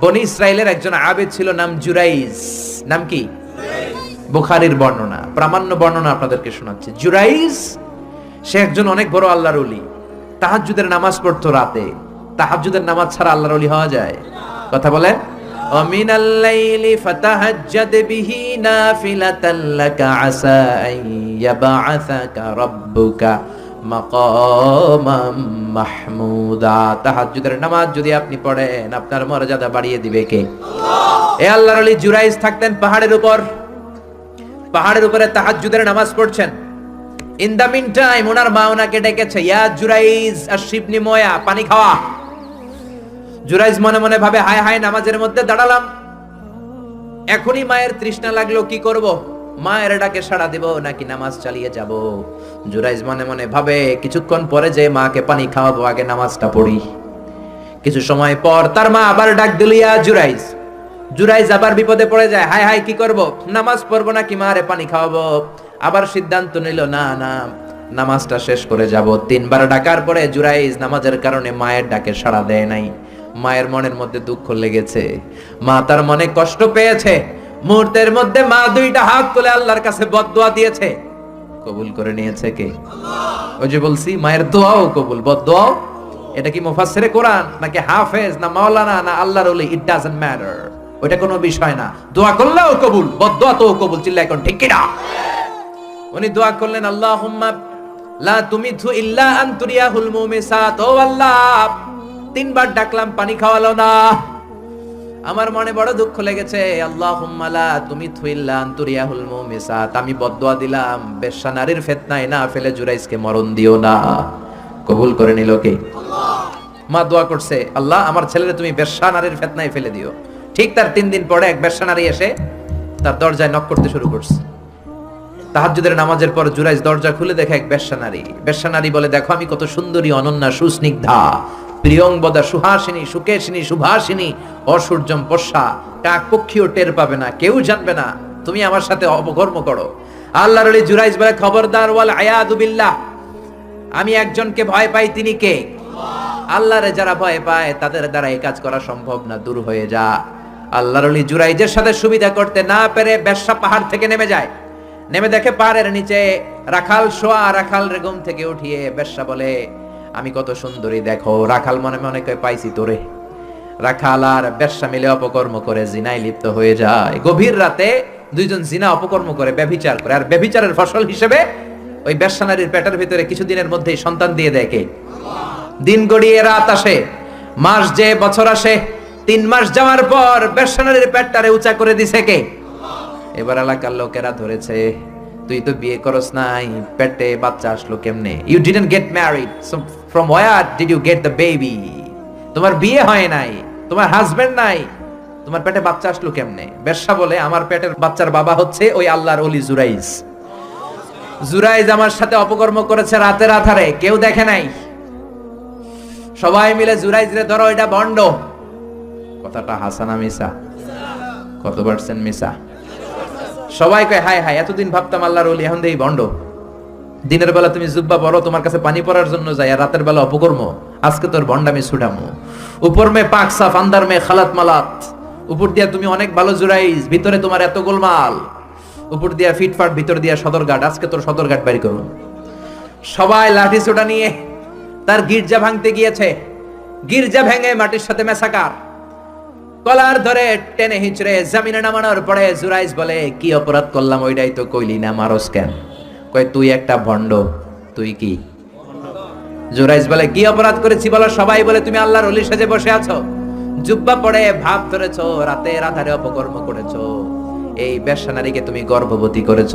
বনি ইসরায়েলের একজন আবেদ ছিল নাম জুরাইজ নাম কি বুখারীর বর্ণনা প্রামাণ্য বর্ণনা আপনাদেরকে শোনাচ্ছি জুরাইজ সে একজন অনেক বড় আল্লাহর ওলি তাহাজ্জুদের নামাজ পড়তো রাতে তাহাজ্জুদের নামাজ ছাড়া আল্লাহর ওলি হওয়া যায় কথা বলেন ومن الليل فتهجد به نافلة لك عسى أن يبعثك ربك মাহমুদা। তাহাজ্জুদের নামাজ যদি আপনি পড়েন, আপনার মর্যাদা বাড়িয়ে দিবে কে? এ জুরাইজ থাকতেন পাহাড়ের উপর। পাহাড়ের উপরে তাহাজ্জুদের নামাজ পড়ছেন। ইন টাইম ওনার ডেকেছে জুরাইজ ময়া, পানি খাওয়া। জুরাইজ মনে মনে ভাবে, হায় হায়, নামাজের মধ্যে দাঁড়ালাম। এখনই মায়ের তৃষ্ণা লাগল, কি করব? মায়ের ডাকে সাড়া দেব, নাকি নামাজ চালিয়ে যাব? জুরাইজ মনে মনে ভাবে, কিছুক্ষণ পরে যে মাকে পানি খাওয়াবো, আগে নামাজটা পড়ি। কিছু সময় পর তার মা আবার ডাক দিল, ইয়া জুরাইজ। জুরাইজ আবার বিপদে পড়ে যায়, হায় হায়, কি করব? নামাজ পড়ব নাকি মারে পানি খাওয়াবো? আবার সিদ্ধান্ত নিল, না না, নামাজটা শেষ করে যাব। তিনবার ডাকার পরে জুরাইজ নামাজের কারণে মায়ের ডাকে সাড়া দেয় নাই। মায়ের মনের মধ্যে দুঃখ লেগেছে। মা তার মনে কষ্ট পেয়েছে। মুহূর্তের মধ্যে মা দুইটা হাত তুলে আল্লাহর কাছে বদদোয়া দিয়েছে। কবুল করে নিয়েছে কে? ওই যে বলছি, মায়ের দোয়াও কবুল। বদদোয়াও? এটা কি মুফাসসিরে কোরআন, নাকি হাফেজ, না মাওলানা, না আল্লাহর ওলি? ইট ডাজন্ট ম্যাটার ওটা কোনো বিষয় না। দোয়া করলেও কবুল বদদোয়া তো কবুল। চিল্লা এখন ঠিক কিনা? উনি দোয়া করলেন, আল্লাহুম্মা লা তুমিথু ইল্লা আন তুরিয়াহুল মুমিসাত। ও আল্লাহ, তিনবার ডাকলাম, পানি খাওয়ালো না। আমার মনে বড় দুঃখ লেগেছে। আন মুমিসাত। আমি দিলাম নারীর ফিতনায় না ফেলে জুরাইসকে মরণ দিও না। কবুল করে নিল কে? মা দোয়া করছে, আল্লাহ, আমার ছেলেরে তুমি নারীর ফেতনায় ফেলে দিও। ঠিক তার তিন দিন পরে এক বেশ্যা নারী এসে তার দরজায় নক করতে শুরু করছে। তাহাজ্জুদের নামাজের পর জুরাইজ দরজা খুলে দেখে এক বেশ্যা নারী। বেশ্যা নারী বলে, দেখো, আমি কত সুন্দরী, অনন্যা, সুস্নিগ্ধা। প্রিয়ংবদা সুহাসিনী, সুকেশিনী সুভাসিনী অসূর্যম পশা কাক পক্ষীও টের পাবে না, কেউ জানবে না, তুমি আমার সাথে অপকর্ম করো। আল্লাহর আলী জুরাইজ বলে, খবরদার, ওয়াল আয়াদু বিল্লাহ। আমি একজনকে ভয় পাই, তিনি কে? আল্লাহরে যারা ভয় পায়, তাদের দ্বারা এই কাজ করা সম্ভব না, দূর হয়ে যা। আল্লাহর আলী জুরাইজের সাথে সুবিধা করতে না পেরে বেশ্যা পাহাড় থেকে নেমে যায়। নেমে দেখে পাহাড়ের নিচে রাখাল শোয়া, রাখাল রে ঘুম থেকে উঠিয়ে বেশ্যা বলে আমি কত সুন্দরী, দেখো। রাখাল মনে মনে পাইছি তোরে। রাখাল আর বেশ্যা মিলে অপকর্ম করে, জিনায় লিপ্ত হয়ে যায়। গভীর রাতে দুইজন জিনা অপকর্ম করে, ব্যভিচার করে। আর ব্যভিচারের ফসল হিসেবে ওই বেশ্যা নারীর পেটের ভিতরে কিছুদিনের মধ্যেই সন্তান দিয়ে দেখে দিন গড়িয়ে রাত আসে, মাস যে বছর আসে, তিন মাস যাওয়ার পর বেশ্যা নারীর পেটটারে উঁচা করে দিছে কে? এবার এলাকার লোকেরা ধরেছে, তুই তো বিয়ে করস নাই, পেটে বাচ্চা আসলো কেমনে? You didn't get married from where did you get the baby তোমার বিয়ে হয় নাই, তোমার হাজবেন্ড নাই। তোমার পেটে বাচ্চা আসলো কেমনে? বেশ্যা বলে, আমার পেটের বাচ্চার বাবা হচ্ছে ওই আল্লাহর অলি জুরাইজ। জুরাইজ আমার সাথে অপকর্ম করেছে রাতের আধারে কেউ দেখে নাই। সবাই মিলে জুরাইজ রে ধরো, এটা বন্ড কথাটা হাসানা মিসা, কত পার্সেন্ট মিসা? সবাই কয় হাই হাই এতদিন ভাবতাম আল্লাহর ওলি, এখন দেই বন্ড দিনের বেলা তুমি জুব্বা পড়ো তোমার কাছে পানি পড়ার জন্য যাই, আর রাতের বেলা অপকর্ম। আজকে তোর বন্ডামি ছুটামো উপর মে পাক সাফ, আন্দার মে খালাত মালাত। উপর দিয়া তুমি অনেক ভালো জুরাইজ, ভিতরে তোমার এত গোলমাল। উপর দিয়া ফিটফাট, ভিতর দিয়া সদরঘাট, আজকে তোর সদরঘাট বাড়ি করো সবাই লাঠি সোটা নিয়ে, তার গির্জা ভাঙতে গিয়েছে। গির্জা ভেঙে মাটির সাথে মেসাকার কলার ধরে টেনে হিচড়ে, জামিনে নামানোর পরে জুরাইজ বলে, কি অপরাধ করলাম, ওইটাই তো কইলি না, মারস কেন? কয়, তুই একটা ভণ্ড, তুই কি? জুরাইজ বলে, কি অপরাধ করেছি বলো সবাই? বলে, তুমি আল্লাহর অলি সাজে বসে আছো। জুব্বা পড়ে ভাব ধরেছো রাতে রাধারে অপকর্ম করেছ। এই বেশ্যা নারীকে তুমি গর্ভবতী করেছ।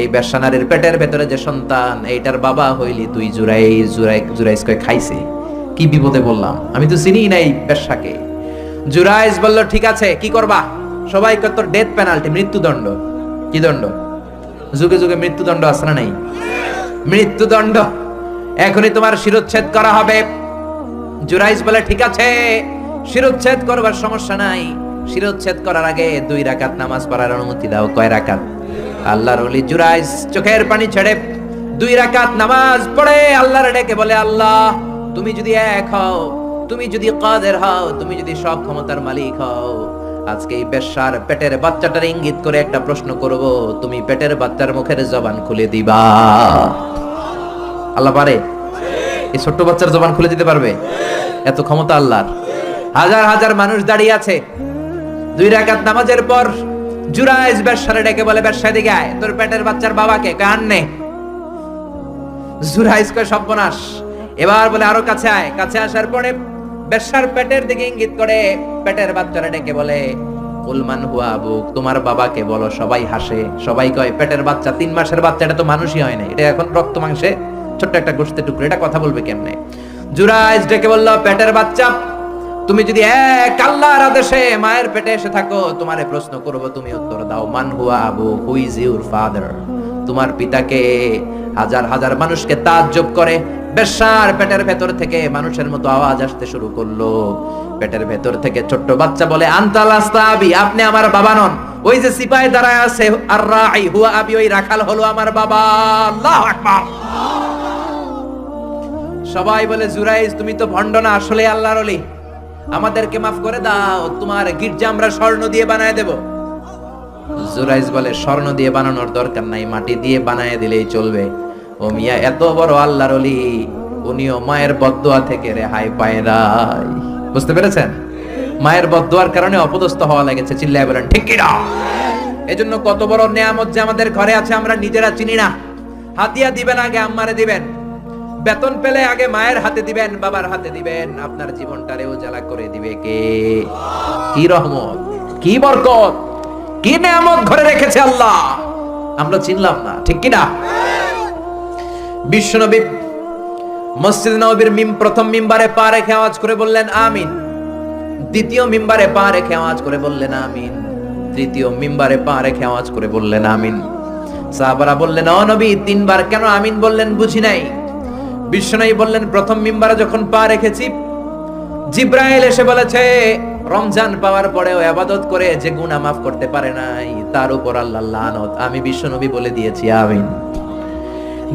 এই বেশ্যা নারীর পেটের ভেতরে যে সন্তান, এইটার বাবা হইলি তুই জুরাই জুরাই জুরাইজ কয়, খাইছে। কি বিপদে বললাম আমি তো চিনি নাই বেশ্যাকে। জুরাইজ বলল, ঠিক আছে, কি করবা? সবাই কত ডেথ পেনাল্টি মৃত্যুদণ্ড। কি দণ্ড? যুগে যুগে মৃত্যুদণ্ড আছে নাই? মৃত্যুদণ্ড। এখনই তোমার শিরোচ্ছেদ করা হবে। জুরাইজ বলে, ঠিক আছে, শিরোচ্ছেদ করবার সমস্যা নাই। শিরোচ্ছেদ করার আগে দুই রাকাত নামাজ পড়ার অনুমতি দাও। কয় রাকাত? আল্লাহর ওলি জুরাইজ চোখের পানি ছেড়ে দুই রাকাত নামাজ পড়ে আল্লাহর ডেকে বলে, আল্লাহ, তুমি যদি এক হও, তুমি যদি কাদের হও, তুমি যদি সব ক্ষমতার মালিক হও আজকে এই বেশ্যার পেটের বাচ্চাটার ইঙ্গিত করে একটা প্রশ্ন করব, তুমি পেটের বাচ্চার মুখের জবান খুলে দিবা? আল্লাহ পারে? এই ছোট্ট বাচ্চার জবান খুলে দিতে পারবে? এত ক্ষমতা আল্লাহর। হাজার হাজার মানুষ দাঁড়িয়ে আছে। দুই রাকাত নামাজের পর জুরাইজ ব্যবসারে ডেকে বলে ব্যবসা দিকে আয়, তোর পেটের বাচ্চার বাবাকে কান নে। জুরাইজ কয়, সর্বনাশ। এবার বলে, আরও কাছে আয়। কাছে আসার পরে ব্যবসার পেটের দিকে ইঙ্গিত করে, পেটের বাচ্চারা ডেকে বলে উলমান হুয়া আবুক, তোমার বাবাকে বলো, সবাই হাসে, সবাই কয়, পেটের বাচ্চা, তিন মাসের বাচ্চা, এটা তো মানুষই হয় না এটা এখন রক্ত মাংসে ছোট্ট একটা গোষ্ঠী টুকরো, এটা কথা বলবে কেমনে? জুরাইজ ডেকে বলল, পেটের বাচ্চা, তুমি যদি এক আল্লাহর আদেশে মায়ের পেটে এসে থাকো, তোমারে প্রশ্ন করব, তুমি উত্তর দাও, মান হুয়া আবু হু ইজ ইউর ফাদার। তোমার পিতাকে হাজার হাজার মানুষকে তাজ্জব করে বেশার পেটের ভেতর থেকে মানুষের মতো আওয়াজ আসতে শুরু করল। পেটের ভেতর থেকে ছোট্ট বাচ্চা বলে আন্তাল আস্তাবি আপনি আমার বাবা নন। ওই যে সিপাহি দাঁড়ায় আছে, আর রাই, হুয়া আবি, ওই রাখাল হলো আমার বাবা। আল্লাহু আকবার। সবাই বলে, জুরাইজ, তুমি তো ভণ্ড না, আসলে আল্লাহর অলি আমাদেরকে মাফ করে দাও, তোমার গির্জা আমরা স্বর্ণ দিয়ে বানায় দেব। জুরাইজ বলে, স্বর্ণ দিয়ে বানানোর দরকার নাই, মাটি দিয়ে বানায় দিলেই চলবে। ও মিয়া, এত বড় আল্লাহর অলি উনিও মায়ের বদদোয়া থেকে রেহাই পায় নাই। বুঝতে পেরেছেন? মায়ের বদদোয়ার কারণে অপদস্থ হওয়া লেগেছে, চিল্লায় বলেন, ঠিক কি না এজন্য কত বড় নেয়ামত যে আমাদের ঘরে আছে, আমরা নিজেরা চিনি না। হাতিয়া দিবেন আগে, আম্মারে দিবেন। বেতন পেলে আগে মায়ের হাতে দিবেন, বাবার হাতে দিবেন। আপনার জীবনটারে উজালা করে দিবে কে? কি রহমত, কি বরকত, কি নেয়ামত ঘরে রেখেছে আল্লাহ? আমরা চিনলাম না, ঠিক কি না বিশ্বনবী মসজিদ নবীর মিম প্রথম মিম্বারে পা রেখে আওয়াজ করে বললেন, আমিন। দ্বিতীয় মিম্বারে পা রেখে আওয়াজ করে বললেন, আমিন। তৃতীয় মিম্বারে পা রেখে আওয়াজ করে বললেন, আমিন। সাহাবারা বললেন ও নবী, তিনবার কেন আমিন বললেন বুঝি নাই? বিশ্বনবী বললেন, প্রথম মিম্বারে যখন পা রেখেছি, জিব্রাইল এসে বলেছে, রমজান পাওয়ার পরেও আবাদত করে যে গুনাহ মাফ করতে পারে নাই, তার উপর আল্লাহ লানত। আমি বিশ্বনবী বলে দিয়েছি, আমিন।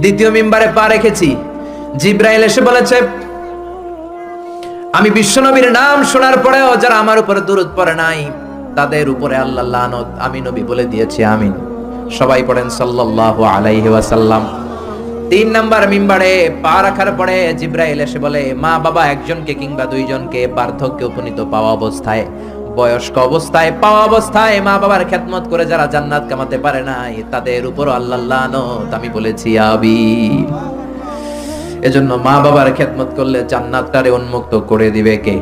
দ্বিতীয় মিম্বারে পা রেখেছি। জিব্রাইল এসে বলেছে, আমি বিশ্বনবীর নাম শোনার পরেও যারা আমার উপরে দূরত পড়ে নাই, তাদের উপরে আল্লাহ লানত আমি নবী বলে দিয়েছি, আমিন। সবাই পড়েন সাল্লাল্লাহু আলাইহি ওয়াসাল্লাম। তিন নাম্বার মিম্বারে পা রাখার পরে জিব্রাইল এসে বলে, মা বাবা একজনকে কিংবা দুইজনকে বার্ধক্যে উপনীত পাওয়া অবস্থায় বয়স্ক অবস্থায় পাওয়া অবস্থায় মা বাবার খেদমত করে যারা জান্নাত কামাতে পারে নাই, তাদের উপর আল্লাহ আমি বলেছি আবি এজন্য মা বাবার খেদমত করলে জান্নাতটারে উন্মুক্ত করে দিবে কে?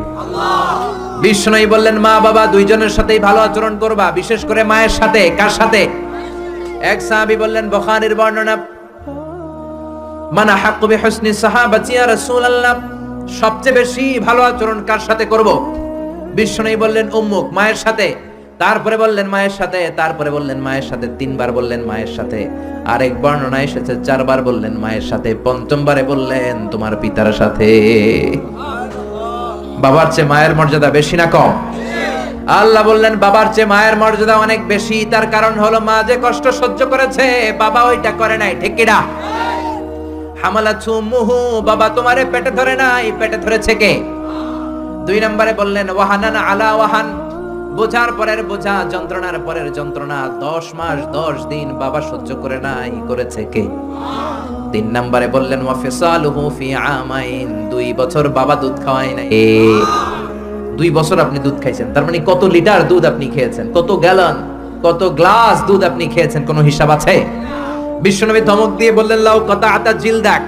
বিষ্ণুই বললেন, মা বাবা, দুইজনের সাথেই ভালো আচরণ করবা, বিশেষ করে মায়ের সাথে, কার সাথে? এক সাহাবী বললেন, বখারির বর্ণনা, মানা হাক্কু বিহুসনি সাহাবাতি ইয়া রাসূলুল্লাহ সবচেয়ে বেশি ভালো আচরণ কার সাথে করব? বিষ্ণুই বললেন, উম্মুক, মায়ের সাথে? তারপরে বললেন, মায়ের সাথে। তারপরে বললেন, মায়ের সাথে। তিনবার বললেন, মায়ের সাথে। আরেক বর্ণনা এসেছে, চারবার বললেন, মায়ের সাথে। পঞ্চমবারে বললেন, তোমার পিতার সাথে। বাবার চেয়ে মায়ের মর্যাদা বেশি না কম? আল্লাহ বললেন, বাবার চেয়ে মায়ের মর্যাদা অনেক বেশি। তার কারণ হলো, মা যে কষ্ট সহ্য করেছে, বাবা ওইটা করে নাই, ঠিক কিনা? হামালা মুহু, বাবা তোমারে পেটে ধরে নাই। পেটে ধরেছে কে? দুই নম্বরে বললেন, ওয়াহানান আলা ওয়াহান। বোঝার পরের বোঝা, যন্ত্রণার পরের যন্ত্রণা, দশ মাস, দশ দিন বাবা সহ্য করে নাই, করেছে কে? তিন নম্বরে বললেন, ওয়াফিসালুহু ফি আমাইন। দুই বছর বাবা দুধ খাওয়ায় নাই। দুই বছর আপনি দুধ খাইছেন, তার মানে কত লিটার দুধ আপনি খেয়েছেন, কত গ্যালন, কত গ্লাস দুধ আপনি খেয়েছেন, কোনো হিসাব আছে? বিশ্বনবী ধমক দিয়ে বললেন, লাউ কথা আতা জিলদাক।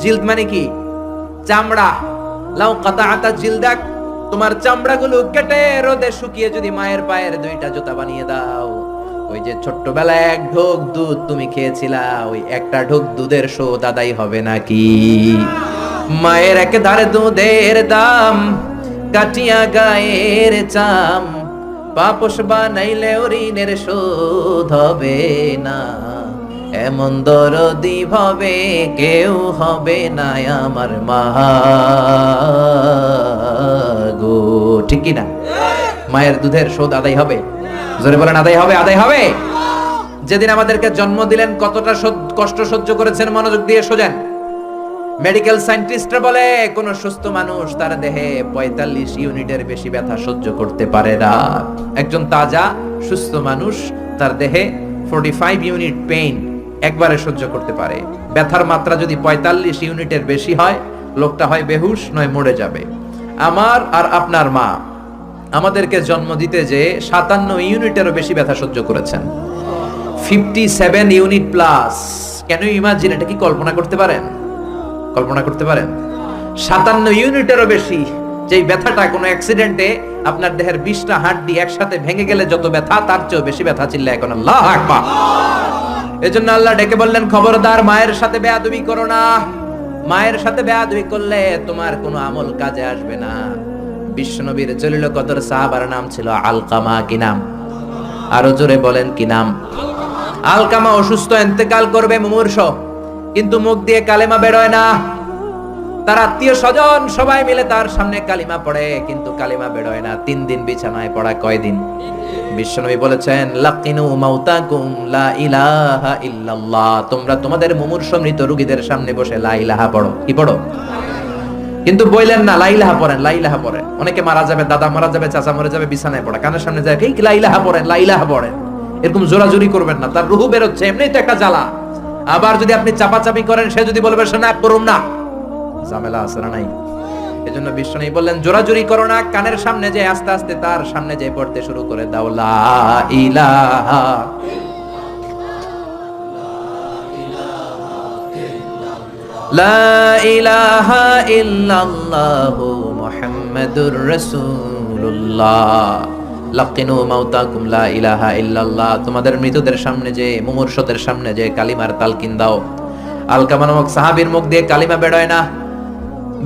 জিলদ মানে কি? চামড়া। লাউ কথা আতা জিলদাক তোমার চামড়াগুলো কেটে রোদে শুকিয়ে যদি মায়ের পায়ের দুইটা জুতা বানিয়ে দাও। ওই যে ছোট্টবেলায় এক ঢোক দুধ তুমি খেয়েছিলা, ওই একটা ঢোক দুধের শোধ আদায় হবে নাকি? মায়ের এক ধারে দুধের দাম, কাটিয়া গায়ের চাম পাপস বানাইলে ঋণের শোধ হবে না। এমন দরদি ভাবে কেউ হবে না আমার মা গো। ঠিক না? মায়ের দুধের শোধ আদায় হবে। জোরে বলেন, আদায় হবে আদায় হবে। যেদিন আমাদেরকে জন্ম দিলেন, কতটা কষ্ট সহ্য করেছেন, মনোযোগ দিয়ে সোজেন মেডিকেল সায়েন্টিস্টরা বলে, কোন সুস্থ মানুষ তার দেহে পঁয়তাল্লিশ ইউনিটের বেশি ব্যথা সহ্য করতে পারে না। একজন তাজা, সুস্থ মানুষ তার দেহে ফোর্টি ফাইভ ইউনিট পেইন একবারে সহ্য করতে পারে। ব্যথার মাত্রা যদি পঁয়তাল্লিশ ইউনিটের বেশি হয়, লোকটা হয় বেহুশ, নয় মরে যাবে। আমার আর আপনার মা, আমাদেরকে জন্ম দিতে যে সাতান্ন ইউনিটেরও বেশি ব্যথা সহ্য করেছেন। Fifty seven unit plus. কেন ইমাজিন, এটা কি কল্পনা করতে পারেন? কল্পনা করতে পারেন? সাতান্ন ইউনিটেরও বেশি। যেই ব্যথাটা কোনো অ্যাক্সিডেন্টে আপনার দেহের বিশটা হাড্ডি একসাথে ভেঙে গেলে যত ব্যথা, তার চেয়েও বেশি ব্যথা চিল্লা এখন। আল্লাহ আকবার। এজন্য আল্লাহ ডেকে বললেন, খবরদার, মায়ের সাথে বেয়াদবি করো না। মায়ের সাথে বেয়াদবি করলে তোমার কোনো আমল কাজে আসবে না। বিশ্বনবীর জলিল কদর সাহাবার নাম ছিল আলকামা, কি নাম? আরও জোরে বলেন, কি নাম? আলকামা অসুস্থ, এন্তেকাল করবে মুমূর্ষ। কিন্তু মুখ দিয়ে কালেমা বেরোয় না। তার আত্মীয় স্বজন সবাই মিলে তার সামনে কালিমা পড়ে, কিন্তু কালিমা বেরোয় না। তিন দিন বিছানায় পড়া কয়দিন বিশ্বনবী বলেছেন, লাকিনু মাউতাকুম লা ইলাহা ইল্লাল্লাহ। তোমরা তোমাদের মুমূর্ষ মৃত রোগীদের সামনে বসে লা ইলাহা পড়ো। কি পড়ো? কিন্তু বললেন না লাইলাহা পড়েন লাইলাহা পড়েন। অনেকে মারা যাবে, দাদা মারা যাবে, চাচা মরে যাবে, বিছানায় পড়া। কানের সামনে যায় এই লাইলাহা পড়েন লাইলাহা পড়েন। এরকম জোরাজুরি করবেন না। তার রুহু বেরোচ্ছে এমনি তো একটা জ্বালা। আবার যদি আপনি চাপাচাপি করেন, সে যদি বলবে সে না করুন না। ঝামেলা আছে না নাই? এজন্য বিশ্ব নেই। বললেন, জোরাজুরি করো না, কানের সামনে যে আস্তে আস্তে তার সামনে যে পড়তে শুরু করে দাও, লা ইলাহা লা ইলাহা ইল্লাল্লাহ মুহাম্মাদুর রাসূলুল্লাহ। লাকিনু মাউতাকুম লা ইলাহা ইল্লাল্লাহ। তোমাদের মৃতদের সামনে যে, মুমূর্ষদের সামনে যে কালিমার তালকিন দাও। আলকামা নামক সাহাবীর মুখ দিয়ে কালিমা বেরোয় না।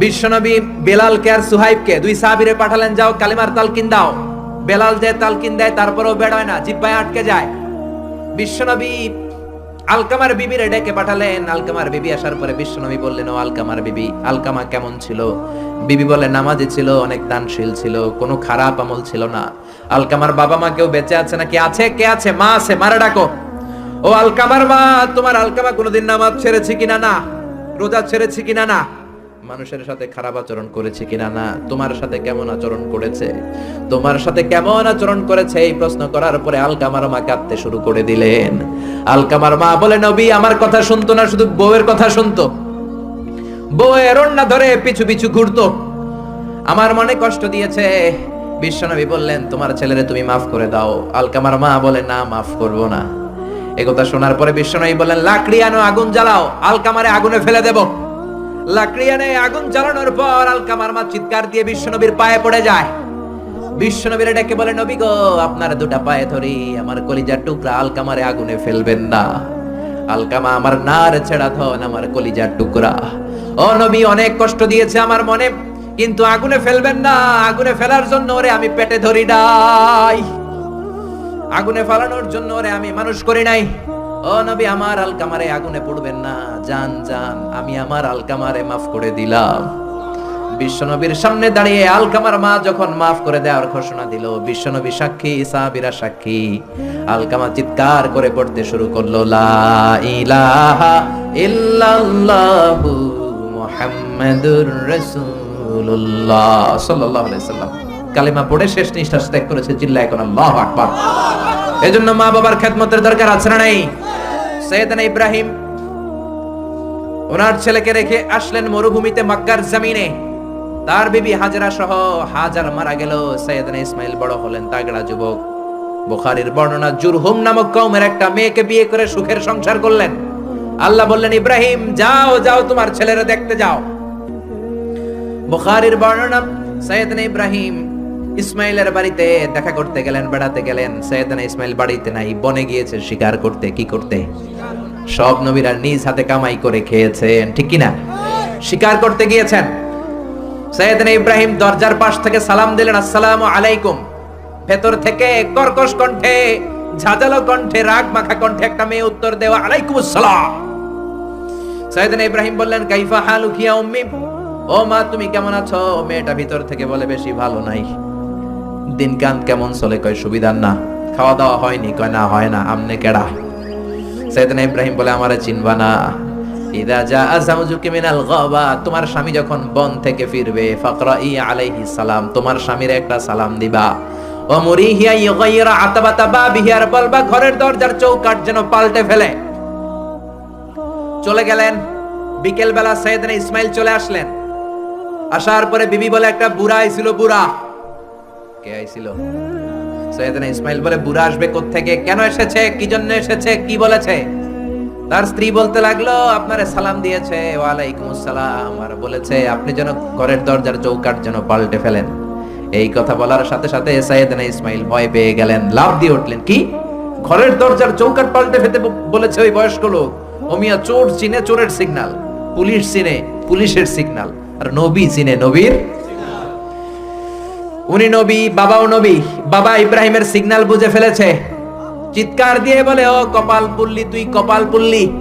বিশ্বনবী বেলালকে আর সুহাইবকে দুই সাহাবীরে পাঠালেন, যাও, কালিমার তালকিন দাও। বেলাল যে তালকিন দেয়, তারপরেও বেরোয় না, জিব্বায় আটকে যায়। বিশ্বনবী আলকামার বিবির ডেকে পাঠালেন। আলকামার বিবি আসার পরে বিশ্বনবী বললেন, ও আলকামার বিবি, আলকামা কেমন ছিল? বিবি বলে নামাজি ছিল, অনেক দানশীল ছিল, কোনো খারাপ আমল ছিল না। আলকামার বাবা মা কেউ বেঁচে আছে নাকি? আছে, কে আছে? মা আছে, মারা ডাকো। ও আলকামার মা, তোমার আলকামা কোনোদিন নামাজ ছেড়েছে কিনা না? রোজা ছেড়েছে কিনা না? মানুষের সাথে খারাপ আচরণ করেছে কিনা না? তোমার সাথে কেমন আচরণ করেছে? তোমার সাথে কেমন আচরণ করেছে? এই প্রশ্ন করার পরে আলকামার মা কাঁদতে শুরু করে দিলেন। আলকামার মা বলে, নবী, আমার কথা শুনতো না, শুধু বউয়ের কথা শুনতো। বউয়ের অন্যা ধরে পিছু পিছু ঘুরতো। আমার মনে কষ্ট দিয়েছে। বিশ্বনবী বললেন, তোমার ছেলেরে তুমি মাফ করে দাও। আলকামার মা বলে, না, মাফ করব না। একথা শোনার পরে বিশ্বনবী বললেন, লাকড়ি আনো, আগুন জ্বালাও। আলকামারে আগুনে ফেলে দেব। লাকড়ি আনে আগুন জ্বালানোর পর আলকামার মা চিৎকার দিয়ে বিশ্বনবীর পায়ে পড়ে যায়। বিশ্বনবীর ডেকে বলে, নবী গো, আপনার দুটা পায়ে ধরি, আমার কলিজার টুকরা আলকামারে আগুনে ফেলবেন না। আলকামা, আমার নার ছেড়া ধন আমার কলিজার টুকরা। ও নবী, অনেক কষ্ট দিয়েছে আমার মনে, কিন্তু আগুনে ফেলবেন না। আগুনে ফেলার জন্য ওরে আমি পেটে ধরি নাই। আগুনে ফেলানোর জন্য ওরে আমি মানুষ করি নাই। ও নবী, আমার আলকামারে আগুনে পড়বেন না। জান জান আমি আমার আলকামারে মাফ করে দিলাম। বিশ্বনবীর সামনে দাঁড়িয়ে আলকামার মা যখন মাফ করে দেওয়ার ঘোষণা দিল বিশ্বনবী সাক্ষী সাহাবীরা সাক্ষী। আলকামা চিৎকার করে পড়তে শুরু করল, লা ইলাহা ইল্লাল্লাহু মুহাম্মাদুর রাসূলুল্লাহ সাল্লাল্লাহু আলাইহি সাল্লাম। কালিমা পড়ে শেষ নিঃশ্বাস ত্যাগ করেছে চিল্লা এখন আল্লাহু আকবার। এজন্য মা বাবার খেদমতের দরকার আছে না নাই? সৈয়দনা ইব্রাহিম, ওনার ছেলেকে রেখে আসলেন মরুভূমিতে মক্কার জমিনে। তার বিবি হাজরা সহ হাজার মারা গেল। সৈয়দনা ইসমাইল বড় হলেন তাগড়া যুবক। বুখারীর বর্ণনা জুরহুম নামক কওমের একটা মেয়েকে বিয়ে করে সুখের সংসার করলেন। আল্লাহ বললেন, ইব্রাহিম, যাও যাও, তোমার ছেলেরা দেখতে যাও। বুখারীর বর্ণনা, সৈয়দনা ইব্রাহিম ইসমাইলের বাড়িতে দেখা করতে গেলেন, বেড়াতে গেলেন। সৈয়দনা ইসমাইল বাড়িতে নাই, বনে গিয়েছে শিকার করতে, কি করতে? সব নবীরা নিজ হাতে কামাই করে খেয়েছেন, ঠিক কিনা? শিকার করতে গিয়েছেন। সৈয়দনা ইব্রাহিম দরজার পাশ থেকে সালাম দিলেন, আসসালামু আলাইকুম। ভেতর থেকে কর্কশ কণ্ঠে, ঝাঁঝালো কণ্ঠে, রাগ মাখা কণ্ঠে একটা মেয়ে উত্তর দেওয়া, আলাইকুম আসসালাম। সৈয়দনা ইব্রাহিম বললেন, কাইফা হালু কিয়া উম্মি? ও মা, তুমি কেমন আছো? মেয়েটা ভিতর থেকে বলে, বেশি ভালো নাই। দিনকান কেমন চলে কয় সুবিধার না। খাওয়া দাওয়া হয়নি কয় না, হয় না, আমনে কেডা? সৈয়দনা ইব্রাহিম বলে, আমারে চিনবা না। তোমার স্বামী যখন বন থেকে ফিরবে আলাইহি সালাম, তোমার স্বামীর একটা সালাম দিবা। ও মুরিহিয়া ইগাইরা আতাবাতা বাবিহি আর বলবা, ঘরের দরজার চৌকাট যেন পাল্টে ফেলে। চলে গেলেন। বিকেল বেলা সৈয়দনা ইসমাইল চলে আসলেন। আসার পরে বিবি বলে, একটা বুড়া আইছিল বুড়া। কে আইছিল? ইসমাইল বলে, বুড়া আসবে থেকে কেন এসেছে? কি জন্য এসেছে? কি বলেছে? তার স্ত্রী বলতে লাগল, আপনারে সালাম দিয়েছে, ওয়ালাইকুম আসসালাম। আর বলেছে, আপনি যেন ঘরের দরজার চৌকাট যেন পাল্টে ফেলেন। এই কথা বলার সাথে সাথে সাইয়েদনা ইসমাইল ভয় পেয়ে গেলেন লাভ দিয়ে উঠলেন। কি? ঘরের দরজার চৌকাট পাল্টে ফেতে বলেছে ওই বয়স্ক লোক। ওমিয়া চোর চিনে চোরের সিগনাল পুলিশ চিনে পুলিশের সিগনাল আর নবী চিনে নবীর উনি নবী, বাবাও নবী। বাবা ইব্রাহিমের সিগন্যাল বুঝে ফেলেছে। চিৎকার দিয়ে বলে, ও কপাল পুল্লি, তুই কপাল পুল্লি।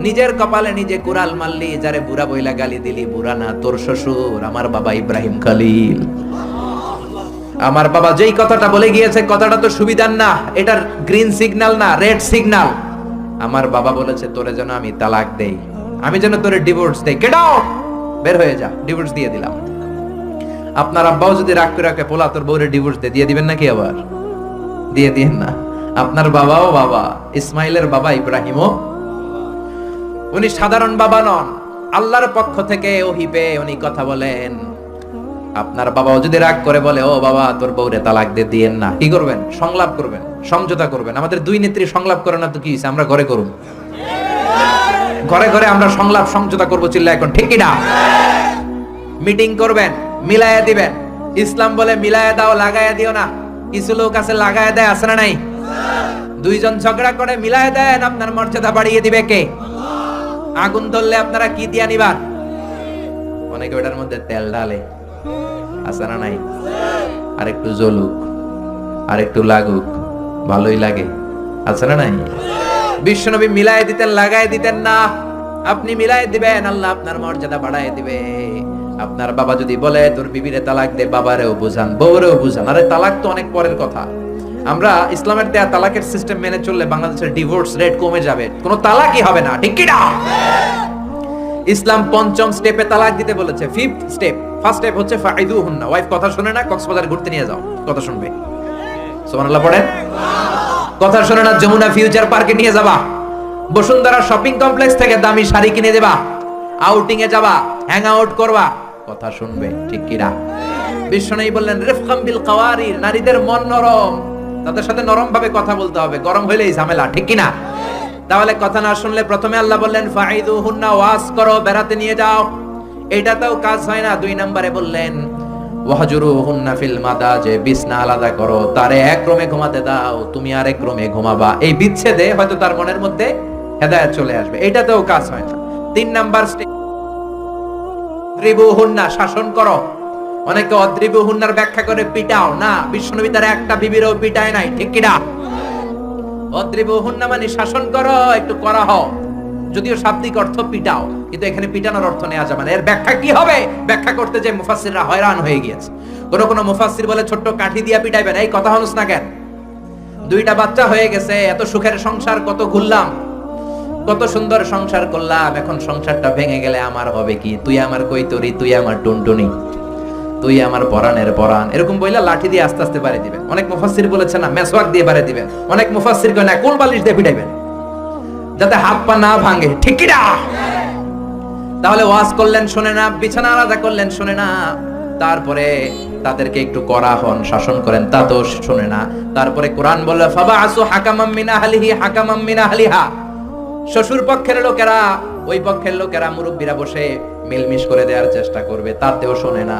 নিজের কপালে নিজে কুড়াল মারলি, যারে বুড়া বইলা গালি দিলি। বুড়া না, তোর শ্বশুর, আমার বাবা ইব্রাহিম খালিল। আমার বাবা যেই কথাটা বলে গিয়েছে, কথাটা তো সুবিধার না। এটার গ্রিন সিগন্যাল না রেড সিগন্যাল আমার বাবা বলেছে, তোরে যেন আমি তালাক দেই। আমি যেন তোরে ডিভোর্স দেই। আউট বের হয়ে যা ডিভোর্স দিয়ে দিলাম। আপনার আব্বাও যদি রাগ করে রাখে, পোলা তোর বউরে ডিভোর্স দিয়ে দিয়ে দিবেন নাকি আবার? দিয়ে দিন না। আপনার বাবাও বাবা, ইসমাইলের বাবা ইব্রাহিমও। উনি সাধারণ বাবা নন। আল্লাহর পক্ষ থেকে ওহি পেয়ে উনি কথা বলেন। আপনার বাবাও যদি রাগ করে বলে, ও বাবা, তোর বউরে তালাক দিয়ে দিয়েন না। কি করবেন? সংলাপ করবেন, সমঝোতা করবেন। আমাদের দুই নেত্রী সংলাপ করে না তো কি আমরা ঘরে করুন। ঘরে ঘরে আমরা সংলাপ, সমঝোতা করব চিল্লা এখন ঠিকই না? মিটিং করবেন। মিলায়া দিবেন। ইসলাম বলে মিলায়া দাও লাগায়া দিও না। কিছু লোক আছে লাগায়া দেয়, আছে না নাই? দুইজন ঝগড়া করে মিলায়া দেন আপনার মর্যাদা বাড়িয়ে দিবে কে? আগুন ধরলে আপনারা কি দিয়া নিবার? অনেকে ওটার মধ্যে তেল ঢালে। আছে না নাই? আর একটু জ্বলুক আর একটু লাগুক, ভালোই লাগে। আছে না নাই? বিশ্বনবী মিলাই দিতেন লাগাই দিতেন না। আপনি মিলাই দিবেন, আল্লাহ আপনার মর্যাদা বাড়াই দিবে। আপনার বাবা যদি বলে, তোর বিবিরে তালাক দে, বাবারেও বুঝান, বউরেও বুঝান। আরে, তালাক তো অনেক পরের কথা। আমরা ইসলামের দেয়া তালাকের সিস্টেম মেনে চললে বাংলাদেশের ডিভোর্স রেট কমে যাবে। কোনো তালাকই হবে না, ঠিক কি ইসলাম পঞ্চম স্টেপে তালাক দিতে বলেছে। ফিফথ স্টেপ ফার্স্ট স্টেপ হচ্ছে ফাইদু হুন্না ওয়াইফ কথা শুনে না, কক্সবাজার ঘুরতে নিয়ে যাও। কথা শুনবে। সুবহানাল্লাহ, পড়েন। কথা শুনে না, যমুনা ফিউচার পার্কে নিয়ে যাবা। বসুন্ধরা শপিং কমপ্লেক্স থেকে দামি শাড়ি কিনে দেবা। আউটিং এ যাবা হ্যাং আউট করবা। কথা শুনবে, ঠিক কি না বিশ্বনবী বললেন, রিফকাম বিল কাওয়ারির নারীদের মন নরম। তাদের সাথে নরম ভাবে কথা বলতে হবে, গরম হইলেই ঝামেলা, ঠিক কি না তাহলে কথা না শুনলে প্রথমে আল্লাহ বললেন ফাইদু হুন্না ওয়াজ করো, বেড়াতে নিয়ে যাও। এটাতেও কাজ হয় না, দুই নম্বরে বললেন ওয়াহজুরু হুন্না ফিল মাদা যে বিছনা আলাদা করো, তারে এক ক্রমে ঘুমাতে দাও, তুমি আর এক রুমে ঘুমাবা। এই বিচ্ছেদে হয়তো তার মনের মধ্যে হেদায়েত চলে আসবে, এটাতেও কাজ হয় না। তিন নাম্বার ত্রিবু হুন্না শাসন করো। অনেকে অদ্রিবু হুন্নার ব্যাখ্যা করে পিটাও। না বিষ্ণুনবী তার একটা বিবিরও পিটায় নাই, ঠিক কিনা? অদ্রিবু হুন্না মানে শাসন করো, একটু করা হও। যদিও শাব্দিক অর্থ পিটাও, কিন্তু এখানে পিটানোর অর্থ নেওয়া যাবে না। এর ব্যাখ্যা কি হবে? ব্যাখ্যা করতে যে মুফাসসিররা হয়রান হয়ে গিয়েছে। কোন কোন মুফাসসির বলে ছোট্ট কাঠি দিয়া পিটাইবেন এই কথা হনুস না কেন? দুইটা বাচ্চা হয়ে গেছে, এত সুখের সংসার, কত ঘুরলাম। কত সুন্দর সংসার করলাম, এখন সংসারটা ভেঙে গেলে আমার হবে কি? তুই আমার কৈতরি, তুই আমার টুনটুনি, তুই আমার পরাণের পরাণ। এরকম বইলা লাঠি দিয়ে আস্তে আস্তে বাড়ি দিবেন। অনেক মুফাসসির বলেছে না, মেসওয়াক দিয়ে বাড়ি দিবেন। অনেক মুফাসসির কয় না কোল বালিশ দিয়ে পিটাইবেন? যাতে হাত পা না ভাঙে। ঠিক কি না? তাহলে ওয়াজ করলেন, শুনে না, বিছানা আলাদা করলেন, শুনে না। তারপরে তাদেরকে একটু করা হন, শাসন করেন, তা তো শুনে না। তারপরে কোরআন বলল ফাবা আসু হাকামাম মিনা হালিহি হাকামাম মিনা হালিহা শ্বশুর পক্ষের লোকেরা, ওই পক্ষের লোকেরা মুরব্বীরা বসে মিলমিশ করে দেওয়ার চেষ্টা করবে তাতেও শোনে না।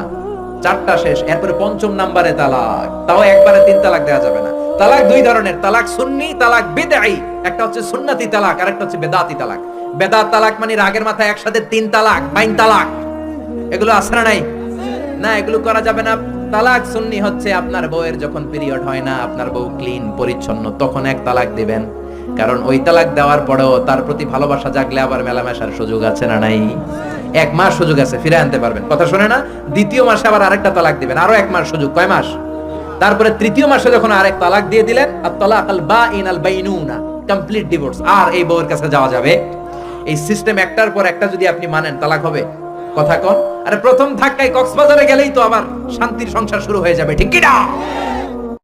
চারটা শেষ, এরপরে পঞ্চম নাম্বারে তালাক। তাও একবারে তিন তালাক দেওয়া যাবে না। তালাক দুই ধরনের, তালাক সুন্নি, তালাক বেদাই একটা হচ্ছে সুন্নাতি তালাক আর একটা হচ্ছে বেদাতি তালাক। বেদাত তালাক মানে রাগের মাথায় একসাথে তিন তালাক, বাইন তালাক। এগুলো আছে না নাই? না, এগুলো করা যাবে না। তালাক সুন্নি হচ্ছে আপনার বউয়ের যখন পিরিয়ড হয় না, আপনার বউ ক্লিন, পরিচ্ছন্ন, তখন এক তালাক দিবেন। কারণ ওই তালাক দেওয়ার পরেও তার প্রতি ভালোবাসা জাগলে আবার মেলামেশার সুযোগ আছে না নাই? এক মাস সুযোগ আছে, ফিরে আনতে পারবেন। কথা শুনে না? দ্বিতীয় মাসে আবার আরেকটা তালাক দিবেন, আরও এক মাস সুযোগ, কয় মাস? তারপরে তৃতীয় মাসে যখন আরেক তালাক দিয়ে দিলেন আর তালাক আল বা ইন আল বাইনুনা কমপ্লিট ডিভোর্স আর এই বউয়ের কাছে যাওয়া যাবে? এই সিস্টেম একটার পর একটা যদি আপনি মানেন, তালাক হবে। কথা কন? আরে প্রথম ধাক্কায় কক্সবাজারে গেলেই তো আবার শান্তির সংসার শুরু হয়ে যাবে, ঠিক কি না?